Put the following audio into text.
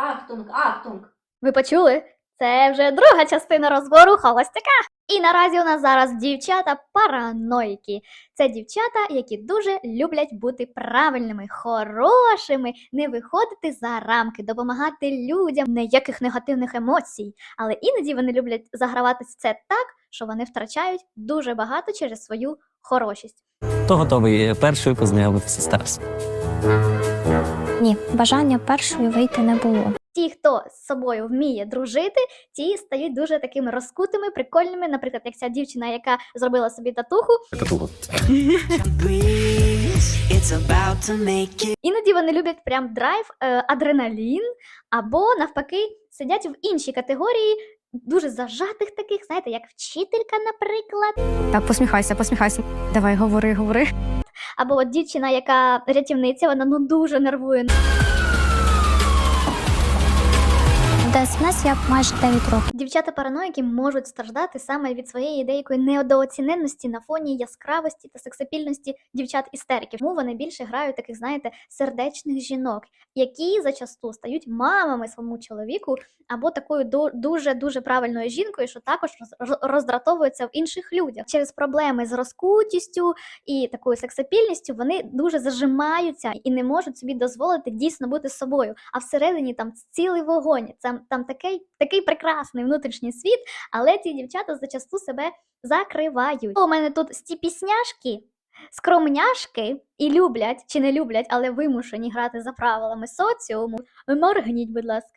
Ахтунг, ахтунг. Ви почули? Це вже друга частина розбору холостяка. І наразі у нас зараз дівчата параноїки. Це дівчата, які дуже люблять бути правильними, хорошими, не виходити за рамки, допомагати людям, ніяких негативних емоцій. Але іноді вони люблять заграватися це так, що вони втрачають дуже багато через свою хорошість. Хто готовий першою познайомитися з Тарасом? Ні, бажання першою вийти не було. Ті, хто з собою вміє дружити, ті стають дуже такими розкутими, прикольними. Наприклад, як ця дівчина, яка зробила собі татуху, breeze. It's about to make it. іноді вони люблять прям драйв, е, адреналін, або навпаки сидять в іншій категорії. Дуже зажатих таких, знаєте, як вчителька, наприклад, Так, посміхайся, посміхайся. Давай, говори, говори. Або от дівчина, яка рятівниця, вона ну дуже нервує. ДСНС я майже 9 років. Дівчата параноїки можуть страждати саме від своєї деякої недооціненності на фоні яскравості та сексапільності дівчат істериків. Тому вони більше грають таких, знаєте, сердечних жінок, які зачасту стають мамами своєму чоловіку або такою дуже дуже правильною жінкою, що також роз- роз- роздратовується в інших людях. Через проблеми з розкутістю і такою сексапільністю вони дуже зажимаються і не можуть собі дозволити дійсно бути собою. А всередині там цілий вогонь. Там, там такий, такий прекрасний внутрішній світ, але ці дівчата зачасту себе закривають. У мене тут стіпісняшки, скромняшки і люблять чи не люблять, але вимушені грати за правилами соціуму. Моргніть, будь ласка.